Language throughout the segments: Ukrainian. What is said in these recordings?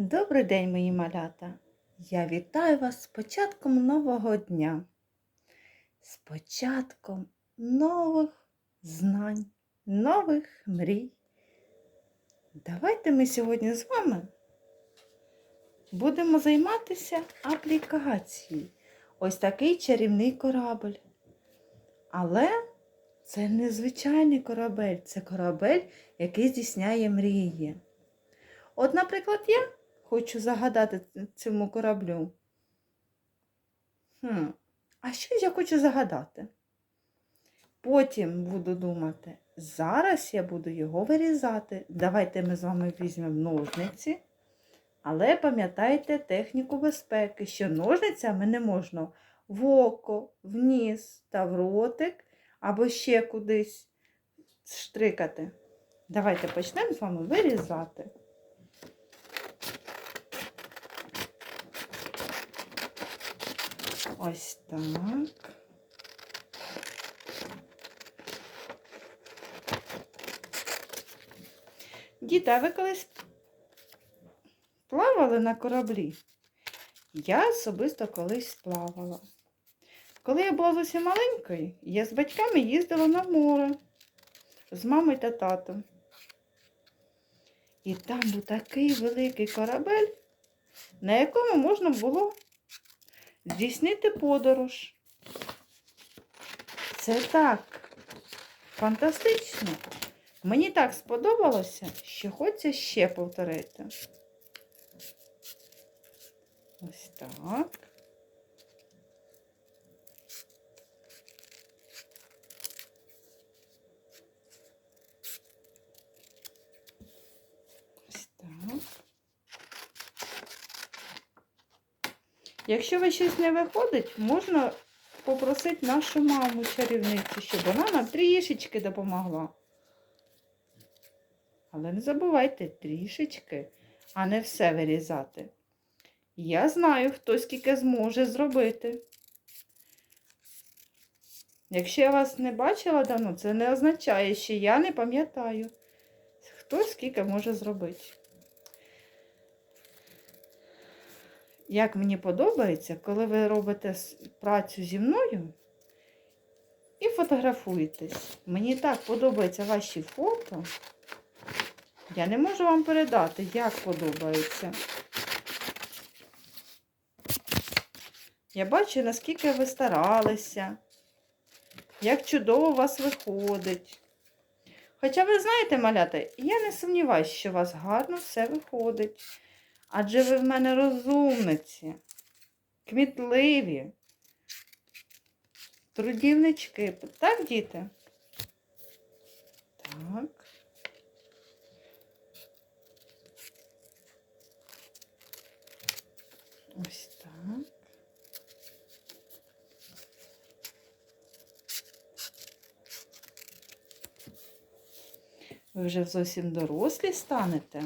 Добрий день, мої малята! Я вітаю вас з початком нового дня, з початком нових знань, нових мрій. Давайте ми сьогодні з вами будемо займатися аплікацією. Ось такий чарівний корабель. Але це не звичайний корабель, це корабель, який здійсняє мрії. От, наприклад, я хочу загадати цьому кораблю. Хм, а що ж я хочу загадати? Потім буду думати, зараз я буду його вирізати. Давайте ми з вами візьмемо ножниці. Але пам'ятайте техніку безпеки, що ножницями не можна в око, в ніс та в ротик або ще кудись штрикати. Давайте почнемо з вами вирізати. Ось так. Діти, а ви колись плавали на кораблі? Я особисто колись плавала. Коли я була зовсім маленькою, я з батьками їздила на море з мамою та татом. І там був такий великий корабель, на якому можна було здійснити подорож. Це так фантастично. Мені так сподобалося, що хочеться ще повторити. Ось так. Ось так. Якщо ви щось не виходить, можна попросити нашу маму чарівницю, щоб вона нам трішечки допомогла. Але не забувайте трішечки, а не все вирізати. Я знаю, хто скільки зможе зробити. Якщо я вас не бачила давно, це не означає, що я не пам'ятаю, хто скільки може зробити. Як мені подобається, коли ви робите працю зі мною і фотографуєтесь. Мені так подобаються ваші фото. Я не можу вам передати, як подобається. Я бачу, наскільки ви старалися, як чудово у вас виходить. Хоча ви знаєте, малята, я не сумніваюся, що у вас гарно все виходить. Адже ви в мене розумниці, кмітливі, трудівнички. Так, діти? Так. Ось так. Ви вже зовсім дорослі станете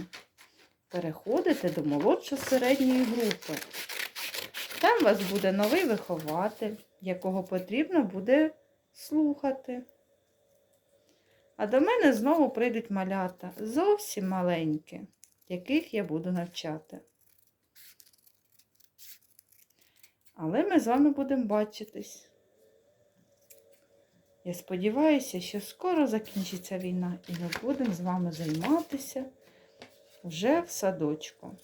переходите до молодшо-середньої групи. Там вас буде новий вихователь, якого потрібно буде слухати. А до мене знову прийдуть малята, зовсім маленькі, яких я буду навчати. Але ми з вами будемо бачитись. Я сподіваюся, що скоро закінчиться війна і ми будемо з вами займатися вже в садочку.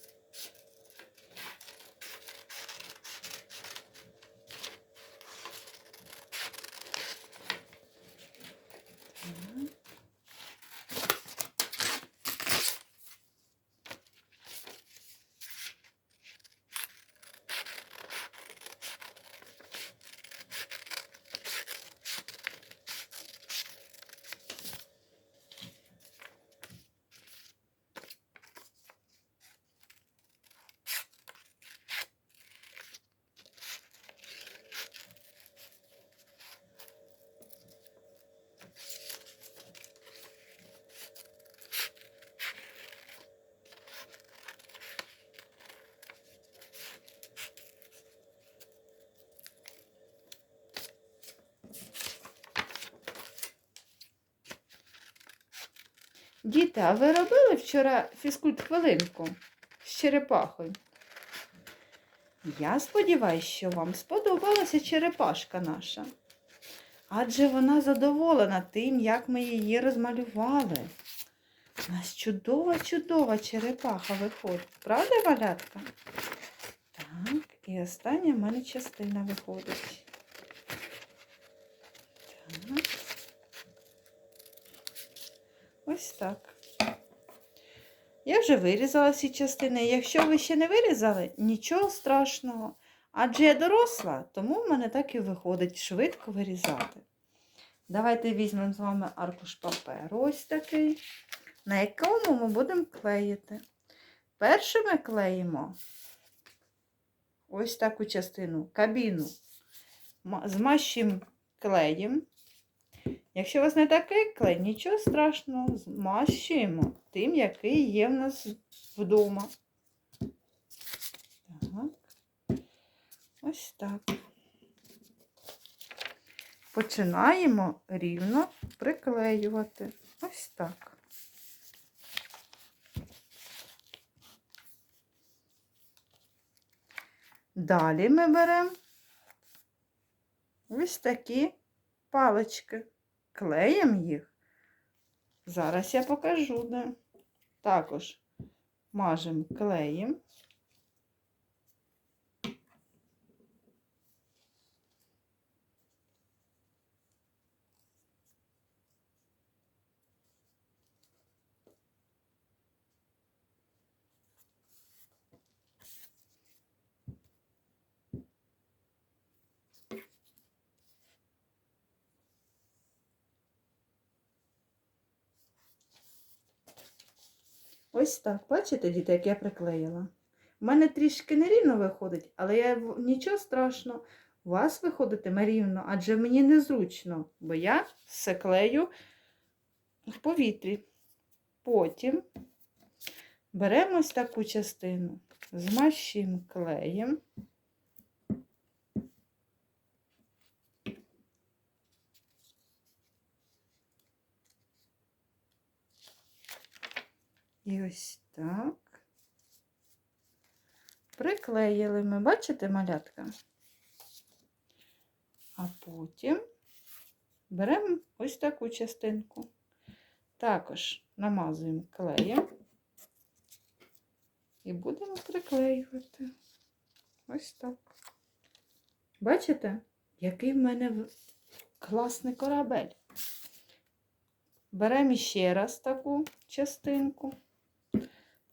Діти, а ви робили вчора фізкульт хвилинку? з черепахою. Я сподіваюся, що вам сподобалася черепашка наша. Адже вона задоволена тим, як ми її розмалювали. У нас чудова-чудова черепаха виходить. Правда, малятка? Так, і остання в мене частина виходить. Так. Ось так. Я вже вирізала всі частини. Якщо ви ще не вирізали, нічого страшного. Адже я доросла, тому в мене так і виходить швидко вирізати. Давайте візьмемо з вами аркуш паперу ось такий, на якому ми будемо клеїти. Перше ми клеїмо ось таку частину, кабіну. Ма- Змащуємо клеєм. Якщо у вас не такий клей, нічого страшного, змащуємо тим, який є в нас вдома. Так. Ось так. Починаємо рівно приклеювати. Ось так. Далі ми беремо ось такі палички. Клеїмо їх. Зараз я покажу, де. Також мажемо клеєм. Ось так. Бачите, діти, як я приклеїла? У мене трішки нерівно виходить, але я нічого страшного. У вас виходитиме рівно, адже мені незручно, бо я все клею в повітрі. Потім беремо ось таку частину, змащуємо клеєм. І ось так. Приклеїли ми, бачите, малятка? А потім беремо ось таку частинку. Також намазуємо клеєм і будемо приклеювати. Ось так. Бачите, який в мене класний корабель. Беремо ще раз таку частинку.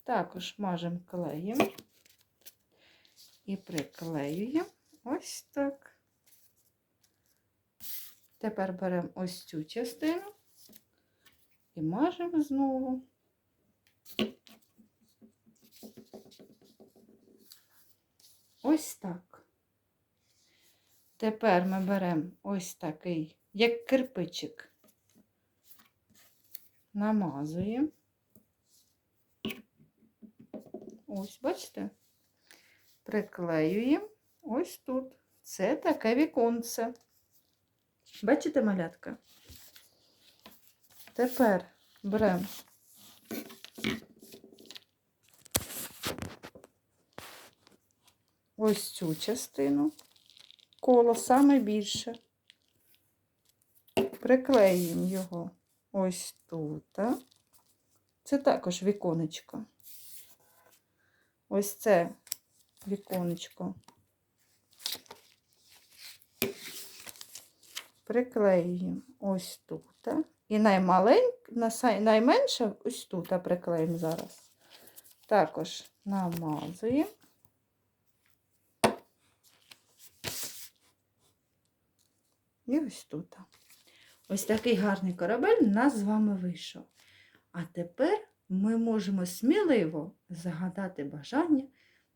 Також мажемо клеєм і приклеюємо ось так. Тепер беремо ось цю частину і мажемо знову. Ось так. Тепер ми беремо ось такий, як кирпичик, намазуємо. Ось, бачите? Приклеюємо ось тут. Це таке віконце. Бачите, малятка? Тепер беремо ось цю частину, коло саме більше. Приклеюємо його ось тут. Це також віконечко. Ось це віконечко. Приклеюємо ось тут. І найменше ось тут приклеїмо зараз. Також намазуємо. І ось тут. Ось такий гарний корабель у нас з вами вийшов. А тепер ми можемо сміливо загадати бажання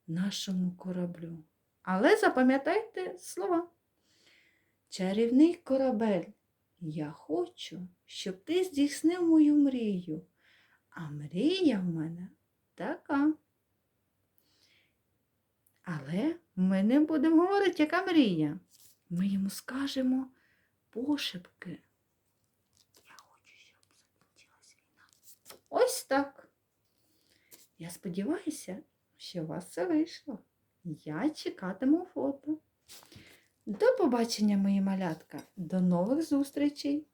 нашому кораблю. Але запам'ятайте слова. Чарівний корабель, я хочу, щоб ти здійснив мою мрію. А мрія в мене така. Але ми не будемо говорити, яка мрія. Ми йому скажемо пошепки. Я хочу, щоб закінчилась війна. Ось так. Я сподіваюся, що у вас це вийшло. Я чекатиму фото. До побачення, мої малятка. До нових зустрічей!